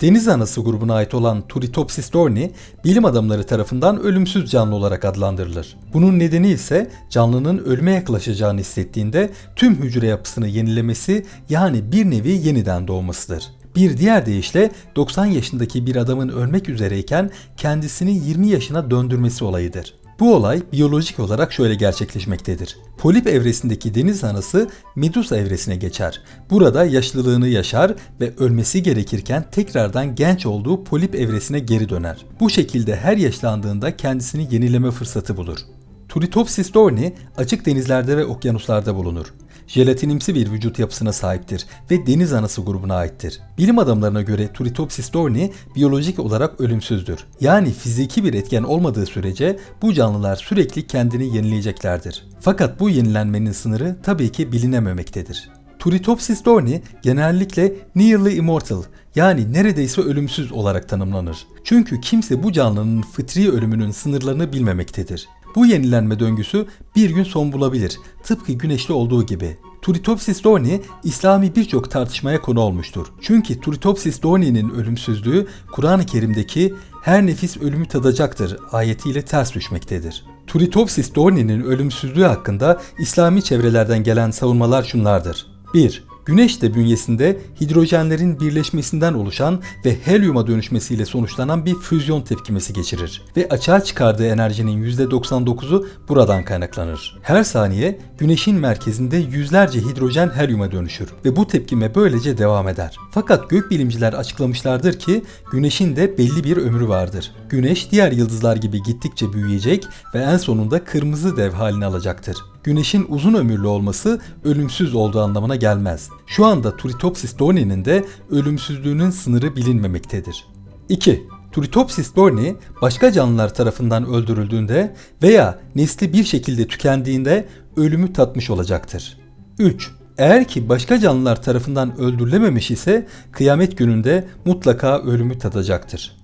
Deniz anası grubuna ait olan Turritopsis dorni bilim adamları tarafından ölümsüz canlı olarak adlandırılır. Bunun nedeni ise canlının ölüme yaklaşacağını hissettiğinde tüm hücre yapısını yenilemesi yani bir nevi yeniden doğmasıdır. Bir diğer deyişle 90 yaşındaki bir adamın ölmek üzereyken kendisini 20 yaşına döndürmesi olayıdır. Bu olay biyolojik olarak şöyle gerçekleşmektedir. Polip evresindeki deniz anası Medusa evresine geçer. Burada yaşlılığını yaşar ve ölmesi gerekirken tekrardan genç olduğu polip evresine geri döner. Bu şekilde her yaşlandığında kendisini yenileme fırsatı bulur. Turritopsis dorni açık denizlerde ve okyanuslarda bulunur. Jelatinimsi bir vücut yapısına sahiptir ve deniz anası grubuna aittir. Bilim adamlarına göre Turritopsis dorni biyolojik olarak ölümsüzdür. Yani fiziki bir etken olmadığı sürece bu canlılar sürekli kendini yenileyeceklerdir. Fakat bu yenilenmenin sınırı tabii ki bilinememektedir. Turritopsis dorni genellikle nearly immortal yani neredeyse ölümsüz olarak tanımlanır. Çünkü kimse bu canlının fıtri ölümünün sınırlarını bilmemektedir. Bu yenilenme döngüsü bir gün son bulabilir. Tıpkı güneşte olduğu gibi. Turritopsis dorni İslami birçok tartışmaya konu olmuştur. Çünkü Turritopsis dorni'nin ölümsüzlüğü Kur'an-ı Kerim'deki her nefis ölümü tadacaktır ayetiyle ters düşmektedir. Turritopsis dorni'nin ölümsüzlüğü hakkında İslami çevrelerden gelen savunmalar şunlardır. 1. Güneş de bünyesinde hidrojenlerin birleşmesinden oluşan ve helyuma dönüşmesiyle sonuçlanan bir füzyon tepkimesi geçirir ve açığa çıkardığı enerjinin %99'u buradan kaynaklanır. Her saniye Güneşin merkezinde yüzlerce hidrojen helyuma dönüşür ve bu tepkime böylece devam eder. Fakat gökbilimciler açıklamışlardır ki Güneşin de belli bir ömrü vardır. Güneş diğer yıldızlar gibi gittikçe büyüyecek ve en sonunda kırmızı dev halini alacaktır. Güneşin uzun ömürlü olması ölümsüz olduğu anlamına gelmez. Şu anda Turritopsis dorni'nin de ölümsüzlüğünün sınırı bilinmemektedir. 2. Turritopsis dorni başka canlılar tarafından öldürüldüğünde veya nesli bir şekilde tükendiğinde ölümü tatmış olacaktır. 3. Eğer ki başka canlılar tarafından öldürülememiş ise kıyamet gününde mutlaka ölümü tadacaktır.